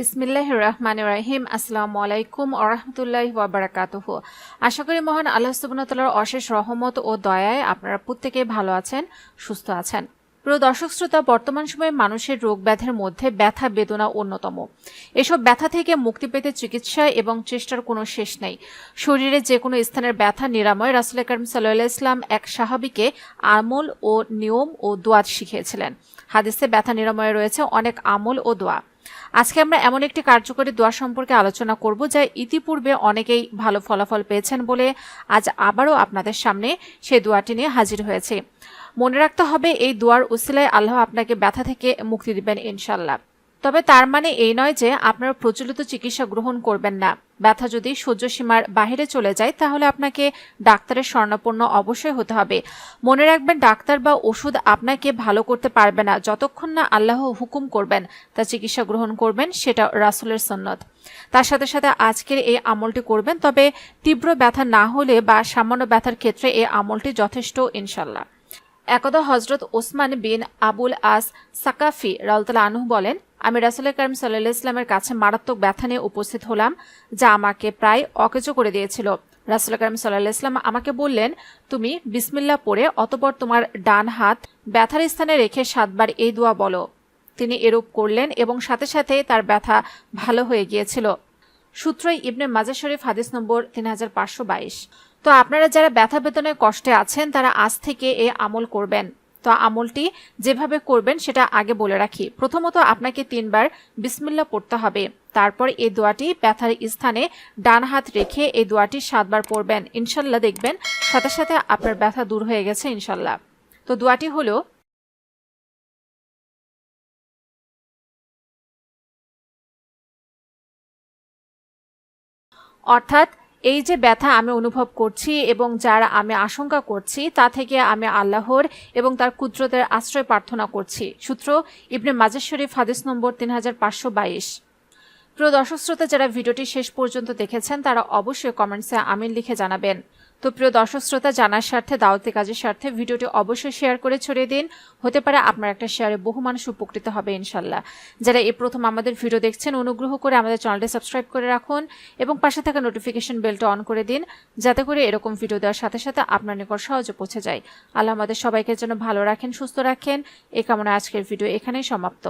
বিসমিল্লাহ রহমান রাহিম। আসসালামু আলাইকুম আরহামতুল্লাহ ওয়াবারাকাতুহ। আশা করি মহান আল্লাহ সুবনতালার অশেষ রহমত ও দয়ায় আপনারা প্রত্যেকে ভালো আছেন, সুস্থ আছেন। প্রিয় দর্শক শ্রোতা, বর্তমান সময়ে মানুষের রোগ ব্যাধের মধ্যে ব্যথা বেদনা অন্যতম। এসব ব্যথা থেকে মুক্তি পেতে চিকিৎসা এবং চেষ্টার কোনো শেষ নেই। শরীরে যে কোনো স্থানের ব্যথা নিরাময় রাসুল করিম সাল্লাহ ইসলাম এক সাহাবিকে আমল ও নিয়ম ও দোয়াত শিখিয়েছিলেন। হাদিসে ব্যথা নিরাময়ে রয়েছে অনেক আমল ও দোয়া। আজকে আমরা এমন একটি কার্যকরী দোয়া সম্পর্কে আলোচনা করব যা ইতিপূর্বে অনেকেই ভালো ফলাফল পেয়েছেন বলে আজ আবারও আপনাদের সামনে সেই দোয়াটি নিয়ে হাজির হয়েছে। মনে রাখতে হবে, এই দোয়ার উসিলায় আল্লাহ আপনাকে ব্যথা থেকে মুক্তি দিবেন ইনশাল্লাহ তবে তার মানে এই নয় যে আপনারা প্রচলিত চিকিৎসা গ্রহণ করবেন না। ব্যথা যদি সহ্য সীমার বাহিরে চলে যায়, তাহলে আপনাকে ডাক্তারের স্বর্ণপন্ন অবশ্যই হতে হবে। মনে রাখবেন, ডাক্তার বা ওষুধ আপনাকে ভালো করতে পারবে না। যতক্ষণ না আল্লাহ হুকুম করবেন, তা চিকিৎসা গ্রহণ করবেন, সেটা রাসুলের সন্ন্যত তার সাথে সাথে আজকের এই আমলটি করবেন, তবে তীব্র ব্যথা না হলে বা সামান্য ব্যথার ক্ষেত্রে এই আমলটি যথেষ্ট ইনশাল্লাহ একদা হজরত ওসমান বিন আবুল আস সাকাফি রাউতাল আনহু বলেন আমি রাসুল করিম সাল্লাহ ইসলামের কাছে মারাত্মক ব্যথা নিয়ে উপস্থিত হলাম, যা আমাকে প্রায় অকেজো করে দিয়েছিল। রাসুল করিম সাল্লাহ ইসলাম আমাকে বললেন, তুমি বিসমিল্লা পড়ে অতপর তোমার ডান হাত ব্যথার স্থানে রেখে সাতবার এই দোয়া বলো। তিনি এরূপ করলেন এবং সাথে সাথে তার ব্যথা ভালো হয়ে গিয়েছিল। সূত্রই ইবনে মাজা শরীফ হাদিস নম্বর তিন হাজার পাঁচশো বাইশ। তো আপনারা যারা ব্যথা বেতনের কষ্টে আছেন, তারা আজ থেকে এ আমল করবেন। তো আমলটি যেভাবে করবেন সেটা আগে বলে রাখি। প্রথমত আপনাকে তিনবার বিসমিল্লা পড়তে হবে। তারপর এই দোয়াটি ব্যথার স্থানে ডান হাত রেখে এই দোয়াটি সাতবার পড়বেন। ইনশাল্লাহ দেখবেন সাথে সাথে আপনার ব্যথা দূর হয়ে গেছে ইনশাল্লাহ। তো দোয়াটি হলো, অর্থাৎ এই যে ব্যথা আমি অনুভব করছি এবং যার আমি আশঙ্কা করছি, তা থেকে আমি আল্লাহর এবং তার কুদরতের আশ্রয় প্রার্থনা করছি। সূত্র ইবনে মাজার শরীফ, হাদিস নম্বর তিন হাজার পাঁচশো বাইশ। প্রিয় দর্শক শ্রোতা, যারা ভিডিওটি শেষ পর্যন্ত দেখেছেন, তারা অবশ্যই কমেন্টসে আমিন লিখে জানাবেন। তো প্রিয় দর্শক শ্রোতা, জানার স্বার্থে, দাওয়াতি কাজের স্বার্থে ভিডিওটি অবশ্যই শেয়ার করে ছড়িয়ে দিন। হতে পারে আপনার একটা শেয়ারে বহু মানুষ উপকৃত হবে, ইনশাল্লাহ। যারা এই প্রথম আমাদের ভিডিও দেখছেন, অনুগ্রহ করে আমাদের চ্যানেলটি সাবস্ক্রাইব করে রাখুন এবং পাশে থাকা নোটিফিকেশন বেলটা অন করে দিন, যাতে করে এরকম ভিডিও দেওয়ার সাথে সাথে আপনার নিকট সহজে পৌঁছে যায়। আল্লাহ আমাদের সবাইকে যেন ভালো রাখেন, সুস্থ রাখেন। এ কামনা আজকের ভিডিও এখানেই সমাপ্ত।